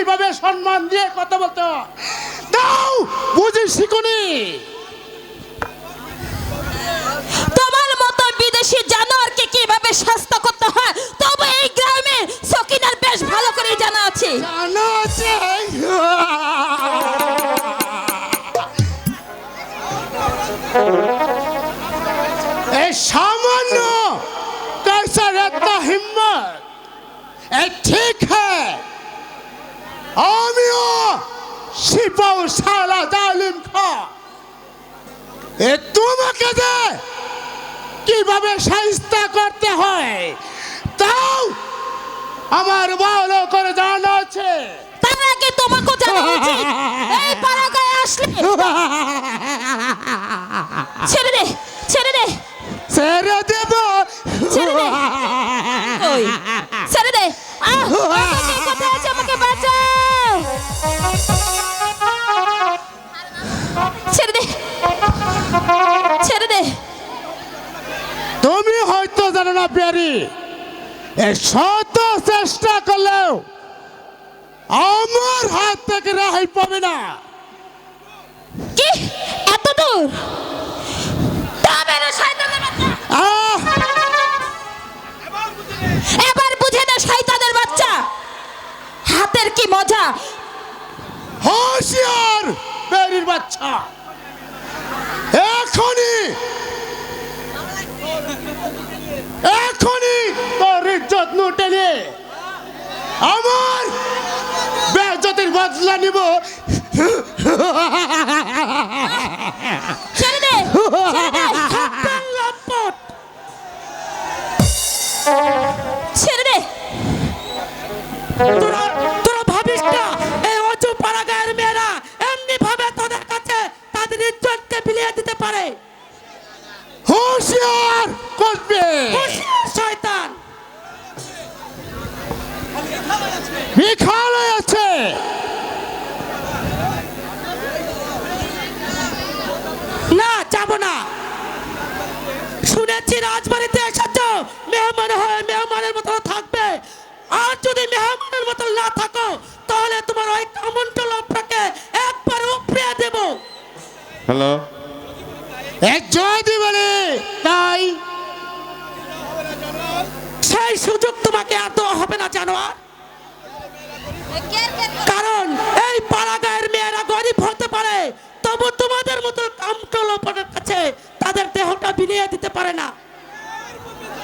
কীভাবে সম্মান দিয়ে কথা বলতে তাও বুঝি শিখুনি। তোমার মতো বিদেশি জানোয়ারকে কীভাবে করতে হয় তবে এই গ্রামে সকিনার বেশ ভালো করে জানা আছে। এই সামান্য কালচার একটা হিম্মত ঠিক আমিও শিপাও সালা জালিম খা। এ তোমাকে যে কীভাবে সাহিস্তা করতে হয় তাও আমার ভালো করে জানা আছে। তার আগে তোমাকে জানা উচিত এই পাড়াগায় আসলে। ছেড়ে দে ছেড়ে দে। ছেড়ে দেব। ছেড়ে দে। ছেড়ে দে। আহ কোথায় আছে ছেড়ে দে। ছেড়ে দে। তুমি হয়তো জানো না প্যারি। শত চেষ্টা করলেও আমার হাত থেকে রেহাই পাবে না। কি? এত দূর? এবার বুঝে না শয়তানের বাচ্চা। হাতের কি মজা? হুঁশিয়ার বেরির বাচ্চা। এখনই এখনই তোর ইজ্জত লুটে নে আমার বেজতির বদলা নিব। ছেড়ে দে। বিলিয়ে দিতে পারে। হুঁশিয়ার করবে। হুঁশিয়ার শয়তান। বিখাল আছে। না যাব না। শুনেছি রাজবাড়িতে এসেছ। মেহমান হয়ে মেহমানের মতো থাকবে। আর যদি মেহমানের মতো না থাকো তাহলে তোমার ওই কামন্ত হ্যালো? যদি বলে, তাই সেই সুযোগ তোমাকে এত হবে না, জানোয়ার। কারণ এই পাড়াগায়ের মেয়েরা গরিব হতে পারে, তবু তোমাদের মতো কাম লোপটের কাছে তাদের দেহটা বিলিয়ে দিতে পারে না।